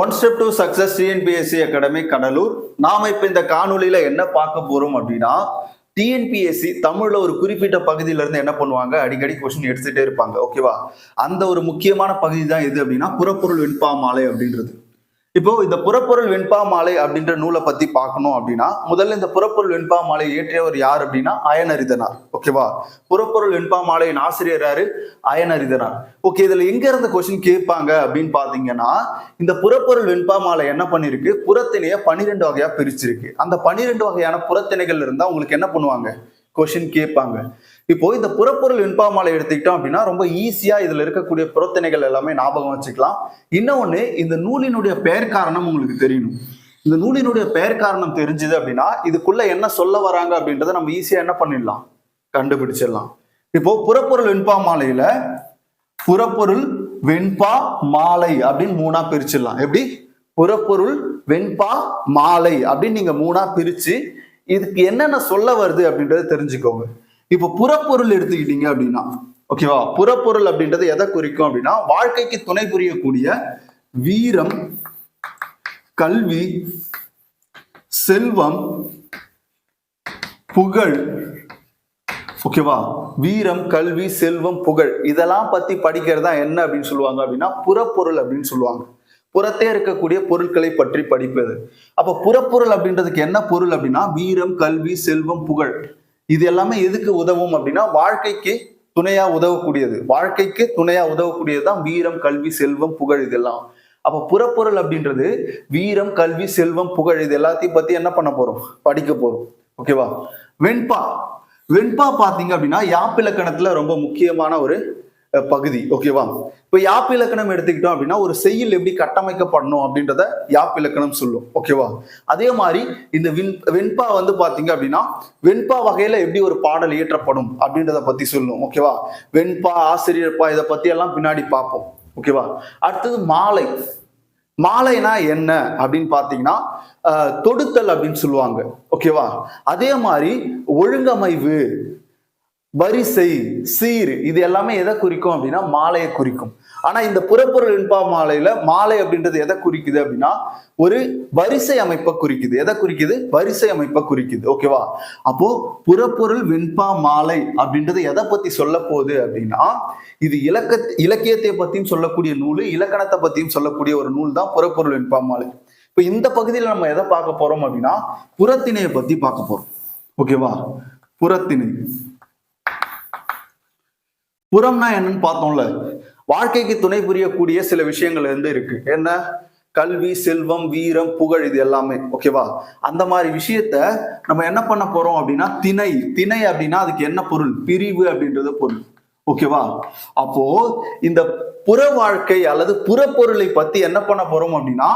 One step to success TNPSC academy Cuddalore நாம இப்ப இந்த காணொலியில என்ன பார்க்க போறோம் அப்படின்னா டிஎன்பிஎஸ்சி தமிழ்ல ஒரு குறிப்பிட்ட பகுதியில இருந்து என்ன பண்ணுவாங்க? அடிக்கடி கொஸ்டின் எடுத்துட்டே இருப்பாங்க. ஓகேவா அந்த ஒரு முக்கியமான பகுதி தான் எது அப்படின்னா புறப்பொருள் விண்பாமாலை அப்படின்றது. இப்போ இந்த புறப்பொருள் வெண்பா மாலை அப்படின்ற நூலை பத்தி பார்க்கணும் அப்படின்னா முதல்ல இந்த புறப்பொருள் வெண்பா மாலை இயற்றியவர் யார் அப்படின்னா அயனரிதனார். ஓகேவா புறப்பொருள் வெண்பா மாலையின் ஆசிரியர் யாரு? அயனரிதனார். ஓகே இதுல எங்க இருந்து கொஸ்டின் கேட்பாங்க அப்படின்னு பாத்தீங்கன்னா இந்த புறப்பொருள் வெண்பா மாலை என்ன பண்ணிருக்கு? புறத்திணைய பன்னிரெண்டு வகையா பிரிச்சிருக்கு. அந்த பன்னிரெண்டு வகையான புறத்திணைகள் இருந்தா உங்களுக்கு என்ன பண்ணுவாங்க? கொஷின் கேட்பாங்க. இப்போ இந்த புறப்பொருள் வெண்பாமாலை எடுத்துக்கிட்டோம் அப்படின்னா ரொம்ப ஈஸியா இதுல இருக்கக்கூடிய புறத்திணைகள் எல்லாமே ஞாபகம் வச்சுக்கலாம். இன்னொன்னு இந்த நூலினுடைய பெயர் காரணம் உங்களுக்கு தெரியணும். இந்த நூலினுடைய பெயர் காரணம் தெரிஞ்சுது அப்படின்னா இதுக்குள்ள என்ன சொல்ல வராங்க அப்படின்றத நம்ம ஈஸியா என்ன பண்ணிடலாம்? கண்டுபிடிச்சிடலாம். இப்போ புறப்பொருள் வெண்பா மாலையில புறப்பொருள் வெண்பா மாலை அப்படின்னு மூணா பிரிச்சிடலாம். எப்படி? புறப்பொருள் வெண்பா மாலை அப்படின்னு நீங்க மூணா பிரிச்சு இதுக்கு என்னென்ன சொல்ல வருது அப்படின்றத தெரிஞ்சுக்கோங்க. இப்போ புறப்பொருள் எடுத்துக்கிட்டீங்க அப்படின்னா ஓகேவா புறப்பொருள் அப்படின்றது எதை குறிக்கும் அப்படின்னா வாழ்க்கைக்கு துணை புரியக்கூடிய வீரம் கல்வி செல்வம் புகழ். ஓகேவா வீரம் கல்வி செல்வம் புகழ். இதெல்லாம் பத்தி படிக்கிறதா என்ன அப்படின்னு சொல்லுவாங்க அப்படின்னா புறப்பொருள் அப்படின்னு சொல்லுவாங்க. புறத்தே இருக்கக்கூடிய பொருட்களை பற்றி படிப்பது. அப்ப புறப்பொருள் அப்படின்றதுக்கு என்ன பொருள் அப்படின்னா வீரம் கல்வி செல்வம் புகழ். இது எல்லாமே எதுக்கு உதவும் அப்படின்னா வாழ்க்கைக்கு துணையா உதவக்கூடியது. வாழ்க்கைக்கு துணையா உதவக்கூடியது தான் வீரம் கல்வி செல்வம் புகழ் இதெல்லாம். அப்ப புறப்பொருள் அப்படின்றது வீரம் கல்வி செல்வம் புகழ் இது எல்லாத்தையும் பத்தி என்ன பண்ண போறோம்? படிக்க போறோம். ஓகேவா? வெண்பா. வெண்பா பாத்தீங்க அப்படின்னா யாப்பிலக்கணத்துல ரொம்ப முக்கியமான ஒரு பகுதி. ஓகேவா இப்ப யாப்பிலக்கணம் எடுத்துக்கிட்டோம் அப்படின்னா ஒரு செய்யுள் எப்படி கட்டமைக்கப்படணும் அப்படின்றத யாப்பிலக்கணம் சொல்லும். ஓகேவா அதே மாதிரி இந்த வெண் வெண்பா வந்து பாத்தீங்க அப்படின்னா வெண்பா வகையில எப்படி ஒரு பாடல் இயற்றப்படும் அப்படின்றத பத்தி சொல்லும். ஓகேவா வெண்பா ஆசிரியர்பா இதை பத்தி எல்லாம் பின்னாடி பார்ப்போம் ஓகேவா அடுத்தது மாலை. மாலைனா என்ன அப்படின்னு பார்த்தீங்கன்னா தொடுத்தல் அப்படின்னு சொல்லுவாங்க. ஓகேவா அதே மாதிரி ஒழுங்கமைவு. வரிசை சீர் இது எல்லாமே எதை குறிக்கும் அப்படின்னா மாலையை குறிக்கும். ஆனா இந்த புறப்பொருள் இன்பா மாலையில மாலை அப்படின்றது எதை குறிக்குது அப்படின்னா ஒரு வரிசை அமைப்பை குறிக்குது. எதை குறிக்குது? வரிசை அமைப்பை குறிக்குது. ஓகேவா அப்போ புறப்பொருள் வெண்பா மாலை அப்படின்றது எதை பத்தி சொல்ல போகுது அப்படின்னா இது இலக்க இலக்கியத்தை பத்தியும் சொல்லக்கூடிய நூல் இலக்கணத்தை பத்தியும் சொல்லக்கூடிய ஒரு நூல் தான் புறப்பொருள் வெண்பா மாலை. இப்போ இந்த பகுதியில் நம்ம எதை பார்க்க போறோம் அப்படின்னா புறத்திணையை பத்தி பார்க்க போறோம். ஓகேவா புறத்திணை. புறம்னா என்னன்னு பார்த்தோம்ல வாழ்க்கைக்கு துணை புரியக்கூடிய சில விஷயங்கள் வந்து இருக்கு. என்ன? கல்வி செல்வம் வீரம் புகழ் இது எல்லாமே ஓகேவா அந்த மாதிரி விஷயத்த நம்ம என்ன பண்ண போறோம் அப்படின்னா திணை. திணை அப்படின்னா அதுக்கு என்ன பொருள்? பிரிவு அப்படின்றது பொருள் ஓகேவா அப்போ இந்த புற வாழ்க்கை அல்லது புறப்பொருளை பத்தி என்ன பண்ண போறோம் அப்படின்னா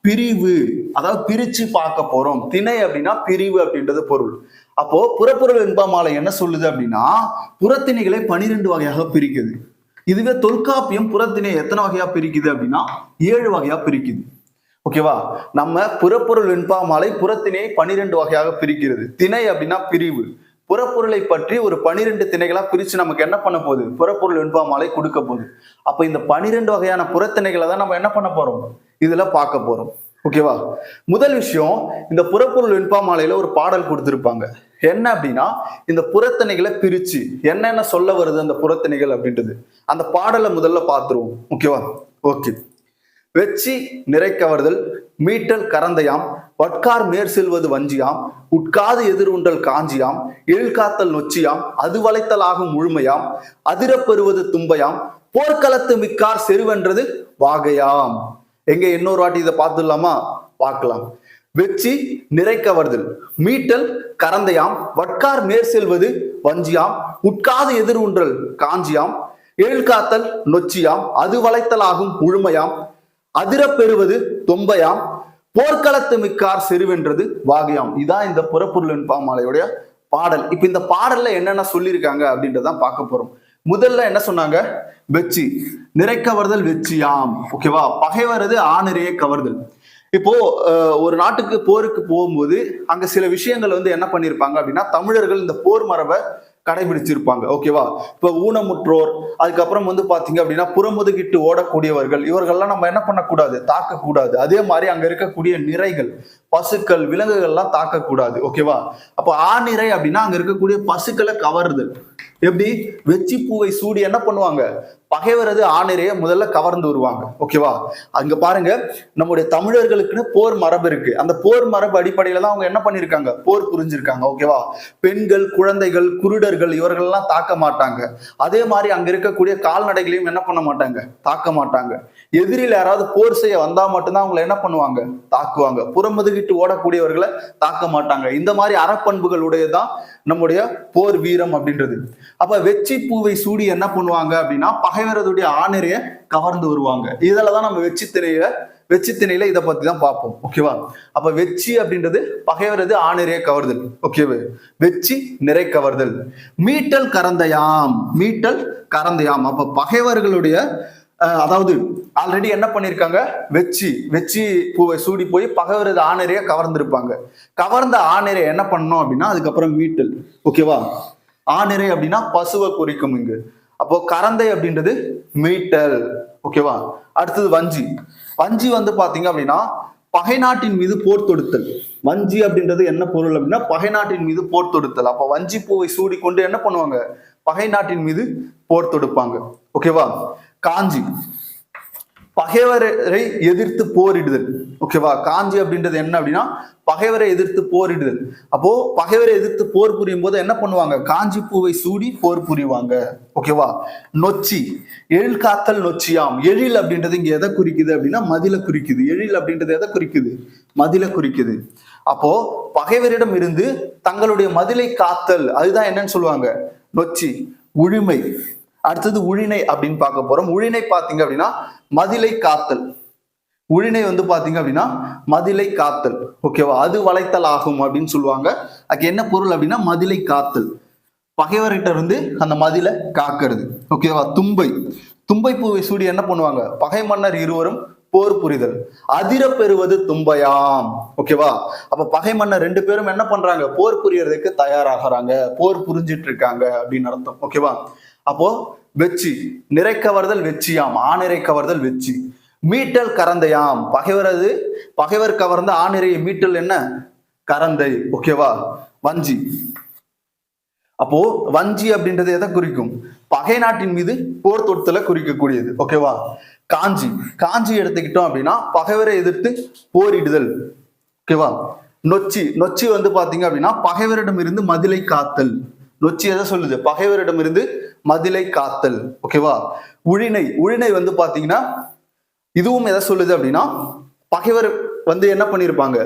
பிரிவு. அதாவது பிரிச்சு பார்க்க போறோம். திணை அப்படின்னா பிரிவு அப்படின்றது பொருள். அப்போ புறப்பொருள் வெண்பாமாலை என்ன சொல்லுது அப்படின்னா புறத்திணைகளை பனிரெண்டு வகையாக பிரிக்குது. இதுவே தொல்காப்பியம் புறத்திணை எத்தனை வகையா பிரிக்குது அப்படின்னா ஏழு வகையா பிரிக்குது. ஓகேவா நம்ம புறப்பொருள் வெண்பாமாலை புறத்திணையை பனிரெண்டு வகையாக பிரிக்கிறது. திணை அப்படின்னா பிரிவு. புறப்பொருளை பற்றி ஒரு பனிரெண்டு திணைகளா பிரிச்சு நமக்கு என்ன பண்ண போகுது? புறப்பொருள் வெண்பாமாலை கொடுக்க போகுது. அப்ப இந்த பனிரெண்டு வகையான புறத்திணைகளை தான் நம்ம என்ன பண்ண போறோம்? இதுல பார்க்க போறோம். ஓகேவா முதல் விஷயம் இந்த புறப்பொருள் வெண்பாமாலையில ஒரு பாடல் கொடுத்திருப்பாங்க. என்ன அப்படின்னா இந்த புறத்தணிகளை பிரிச்சு என்னென்ன சொல்ல வருது அந்த புறத்தணிகள் அப்படின்றது. அந்த பாடலை முதல்ல பார்த்துருவோம் ஓகேவா? ஓகே. வெச்சி நிறைக்கவர்தல் மீட்டல் கரந்தையாம் வட்கார் மேற் செல்வது வஞ்சியாம் உட்காது எதிர்உண்டல் காஞ்சியாம் எழுகாத்தல் நொச்சியாம் அது வளைத்தல் ஆகும் முழுமையாம் அதிரப்பெறுவது தும்பையாம் போர்க்களத்து மிக்கார் செருவென்றது வாகையாம். எங்க இன்னொரு வாட்டி இதை பார்த்துடலாமா? பார்க்கலாம். வெச்சி நிறைக்கவர்தல். மீட்டல் கரந்தையாம் வட்கார் மேற் செல்வது வஞ்சியாம் உட்காது எதிர் உன்றல் காஞ்சியாம் ஏழ்காத்தல் நொச்சியாம் அது வளைத்தலாகும் முழுமையாம் அதிரப் பெறுவது தொம்பையாம் போர்க்களத்து மிக்கார் செருவென்றது வாகையாம். இதான் இந்த புறப்பொருள் பாமாலையுடைய பாடல். இப்ப இந்த பாடல்ல என்னென்ன சொல்லியிருக்காங்க அப்படின்றதான் பார்க்க போறோம். முதல்ல என்ன சொன்னாங்க? வெச்சி. நிறைக்கவர்தல் வெச்சியாம். ஓகேவா? பகைவரது ஆணிரையே கவர்தல். இப்போ ஒரு நாட்டுக்கு போருக்கு போகும்போது அங்க சில விஷயங்கள் வந்து என்ன பண்ணியிருப்பாங்க அப்படின்னா தமிழர்கள் இந்த போர் மரபை கடைபிடிச்சிருப்பாங்க. ஓகேவா இப்போ ஊனமுற்றோர் அதுக்கப்புறம் வந்து பாத்தீங்க அப்படின்னா புறமுதுகிட்டு ஓடக்கூடியவர்கள் இவர்கள்லாம் நம்ம என்ன பண்ணக்கூடாது? தாக்கக்கூடாது. அதே மாதிரி அங்க இருக்கக்கூடிய நிறைகள் பசுக்கள் விலங்குகள்லாம் தாக்கக்கூடாது. ஓகேவா அப்ப ஆநிறை அப்படின்னா அங்க இருக்கக்கூடிய பசுக்களை கவருது எப்படி? வெச்சி பூவை சூடி என்ன பண்ணுவாங்க? பகைவரது ஆணிரைய முதல்ல கவர்ந்து வருவாங்க. ஓகேவா அங்க பாருங்க நம்முடைய தமிழர்களுக்குன்னு போர் மரபு இருக்கு. அந்த போர் மரபு அடிப்படையில தான் அவங்க என்ன பண்ணிருக்காங்க? போர் புரிஞ்சிருக்காங்க. ஓகேவா பெண்கள் குழந்தைகள் குருடர்கள் இவர்கள்லாம் தாக்க மாட்டாங்க. அதே மாதிரி அங்க இருக்கக்கூடிய கால்நடைகளையும் என்ன பண்ண மாட்டாங்க? தாக்க மாட்டாங்க. எதிரில் யாராவது போர் செய்ய வந்தா மட்டும்தான் அவங்களை என்ன பண்ணுவாங்க? தாக்குவாங்க. புறமுதுகிட்டு ஓடக்கூடியவர்களை தாக்க மாட்டாங்க. இந்த மாதிரி அறப்பண்புகள் உடையதான் நம்முடைய போர் வீரம் அப்படின்றது. அப்ப வெச்சி பூவை சூடி என்ன பண்ணுவாங்க அப்படின்னா பகைவரதுடைய ஆணிரைய கவர்ந்து வருவாங்க. இதுலதான் நம்ம வெச்சி திணையில வெச்சி திணையில இதை பத்தி தான் பார்ப்போம் ஓகேவா அப்ப வெச்சி அப்படின்றது பகைவரது ஆணிரைய கவர்தல். ஓகேவா வெச்சி நிறை கவர்தல். மீட்டல் கரந்தயாம். மீட்டல் கரந்தயாம். அப்ப பகைவர்களுடைய அதாவது ஆல்ரெடி என்ன பண்ணியிருக்காங்க வெச்சி வெச்சி பூவை சூடி போய் பகவரது ஆணிரைய கவர்ந்திருப்பாங்க. கவர்ந்த ஆணிரைய என்ன பண்ணோம் அப்படின்னா அதுக்கப்புறம் மீட்டல் ஓகேவா ஆணிரை அப்படின்னா பசுவை குறிக்கும் இங்கு. அப்போ கரந்தை அப்படின்றது மீட்டல் ஓகேவா அடுத்தது வஞ்சி. வஞ்சி வந்து பாத்தீங்க அப்படின்னா பகை நாட்டின் மீது போர் தொடுத்தல். வஞ்சி அப்படின்றது என்ன பொருள் அப்படின்னா பகை நாட்டின் மீது போர் தொடுத்தல். அப்ப வஞ்சி பூவை சூடி கொண்டு என்ன பண்ணுவாங்க? பகை நாட்டின் மீது போர் தொடுப்பாங்க. ஓகேவா காஞ்சி. பகைவரை எதிர்த்து போரிடுதல். ஓகேவா காஞ்சி அப்படின்றது என்ன அப்படின்னா பகைவரை எதிர்த்து போரிடுதல். அப்போ பகைவரை எதிர்த்து போர் புரியும் போது என்ன பண்ணுவாங்க? காஞ்சி பூவை சூடி போர் புரிவாங்க. ஓகேவா நொச்சி. எழில் காத்தல் நொச்சியாம். எழில் அப்படின்றது இங்க எதை குறிக்குது அப்படின்னா மதில குறிக்குது. எழில் அப்படின்றது எதை குறிக்குது? மதில குறிக்குது. அப்போ பகைவரிடம் இருந்து தங்களுடைய மதிலை காத்தல். அதுதான் என்னன்னு சொல்லுவாங்க? நொச்சி. உரிமை. அடுத்தது உழினை அப்படின்னு பார்க்க போறோம். உழினை பாத்தீங்க அப்படின்னா மதிலை காத்தல். உழினை வந்து பாத்தீங்க அப்படின்னா மதிலை காத்தல். ஓகேவா அது வளைத்தல் ஆகும் அப்படின்னு சொல்லுவாங்க. அதுக்கு என்ன பொருள் அப்படின்னா மதிலை காத்தல். பகைவர்கிட்ட இருந்து அந்த மதிலை காக்கிறது. ஓகேவா தும்பை. தும்பை பூவை சூடி என்ன பண்ணுவாங்க? பகை மன்னர் இருவரும் போர் புரிதல். அதிர பெறுவது தும்பையாம். ஓகேவா அப்ப பகை மன்னர் ரெண்டு பேரும் என்ன பண்றாங்க? போர் புரியறதுக்கு தயாராகிறாங்க. போர் புரிஞ்சிட்டு இருக்காங்க அப்படின்னு அர்த்தம். ஓகேவா அப்போ வெச்சி நிறை கவர்தல் வெச்சியாம் ஆணிரை கவர்தல் வெச்சி மீட்டல் கரந்தையாம். பகைவரது பகைவர் கவர்ந்த ஆணிரையை மீட்டல் என்ன? கரந்தை ஓகேவா வஞ்சி. அப்போ வஞ்சி அப்படின்றது எதை குறிக்கும்? பகை நாட்டின் மீது போர் தொடுத்தல குறிக்கக்கூடியது ஓகேவா காஞ்சி. காஞ்சி எடுத்துக்கிட்டோம் அப்படின்னா பகைவரை எதிர்த்து போரிடுதல் ஓகேவா நொச்சி. நொச்சி வந்து பாத்தீங்க அப்படின்னா பகைவரிடம் இருந்து மதிலை காத்தல். நொச்சி எதை சொல்லுது? பகைவரிடம் இருந்து மதிலை காத்தல் ஓகேவா உழினை உழினை வந்து பாத்தீங்கன்னா இதுவும் எதை சொல்லுது அப்படின்னா பகைவர் வந்து என்ன பண்ணியிருப்பாங்க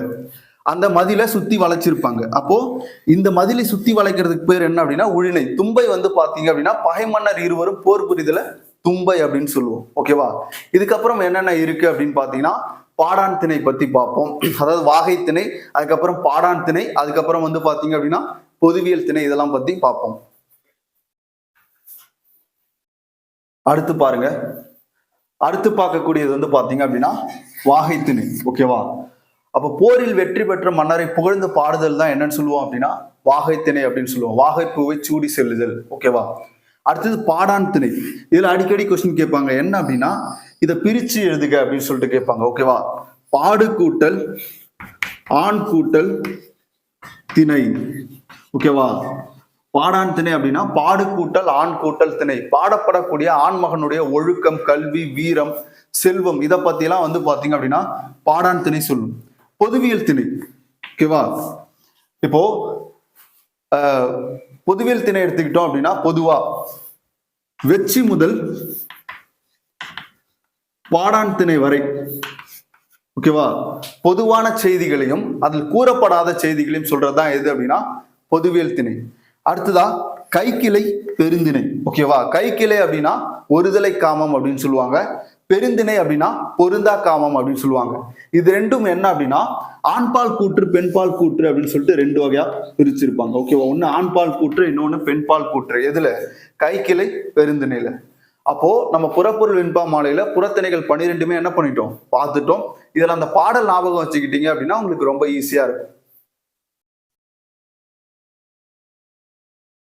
அந்த மதிலை சுத்தி வளைச்சிருப்பாங்க. அப்போ இந்த மதிலை சுத்தி வளைக்கிறதுக்கு பேர் என்ன அப்படின்னா உழினை தும்பை வந்து பாத்தீங்க அப்படின்னா பகை மன்னர் இருவரும் போர் புரிதல தும்பை அப்படின்னு சொல்லுவோம். ஓகேவா இதுக்கப்புறம் என்னென்ன இருக்கு அப்படின்னு பாத்தீங்கன்னா பாடான் திணை பத்தி பார்ப்போம். அதாவது வாகை திணை அதுக்கப்புறம் பாடான் திணை அதுக்கப்புறம் வந்து பாத்தீங்க அப்படின்னா பொதுவியல் திணை இதெல்லாம் பத்தி பார்ப்போம். அடுத்து பாருங்க. அடுத்து பார்க்கக்கூடியது வந்து பார்த்தீங்க அப்படின்னா வாகை திணை ஓகேவா அப்போ போரில் வெற்றி பெற்ற மன்னரை புகழ்ந்து பாடுதல் தான் என்னன்னு சொல்லுவோம் அப்படின்னா வாகை திணை அப்படின்னு சொல்லுவோம். வாகைப்பூவை சூடி செல்லுதல் ஓகேவா அடுத்தது பாடான் திணை. இதில் அடிக்கடி கொஸ்டின் கேட்பாங்க. என்ன அப்படின்னா இதை பிரித்து எழுதுக அப்படின்னு சொல்லிட்டு கேட்பாங்க ஓகேவா பாடு கூட்டல் ஆண் கூட்டல் திணை ஓகேவா பாடான் திணை அப்படின்னா பாடு கூட்டல் ஆண் கூட்டல் திணை. பாடப்படக்கூடிய ஆண்மகனுடைய ஒழுக்கம் கல்வி வீரம் செல்வம் இதை பத்தி வந்து பாத்தீங்க அப்படின்னா பாடான் திணை சொல்லும். பொதுவியல் திணை. ஓகேவா இப்போ ஆஹ், பொதுவியல் திணை எடுத்துக்கிட்டோம் அப்படின்னா பொதுவா. வெச்சி முதல் பாடான் திணை வரை ஓகேவா பொதுவான செய்திகளையும் அதில் கூறப்படாத செய்திகளையும் சொல்றதுதான் எது அப்படின்னா பொதுவியல் திணை. அடுத்ததா கைக்கிளை பெருந்திணை. ஓகேவா கைக்கிளை அப்படின்னா ஒருதலை காமம் அப்படின்னு சொல்லுவாங்க. பெருந்திணை அப்படின்னா பொருந்தா காமம் அப்படின்னு சொல்லுவாங்க. இது ரெண்டும் என்ன அப்படின்னா ஆண்பால் கூற்று பெண்பால் கூற்று அப்படின்னு சொல்லிட்டு ரெண்டு வகையா பிரிச்சிருப்பாங்க. ஓகேவா ஒன்னு ஆண்பால் கூற்று இன்னொன்னு பெண்பால் கூற்று. எதுல? கைக்கிளை பெருந்திணையில. அப்போ நம்ம புறப்பொருள் வெண்பா மாலையில புறத்திணைகள் பன்னிரெண்டுமே என்ன பண்ணிட்டோம்? பார்த்துட்டோம். இதுல அந்த பாடல் ஞாபகம் வச்சுக்கிட்டீங்க அப்படின்னா உங்களுக்கு ரொம்ப ஈஸியா இருக்கும்.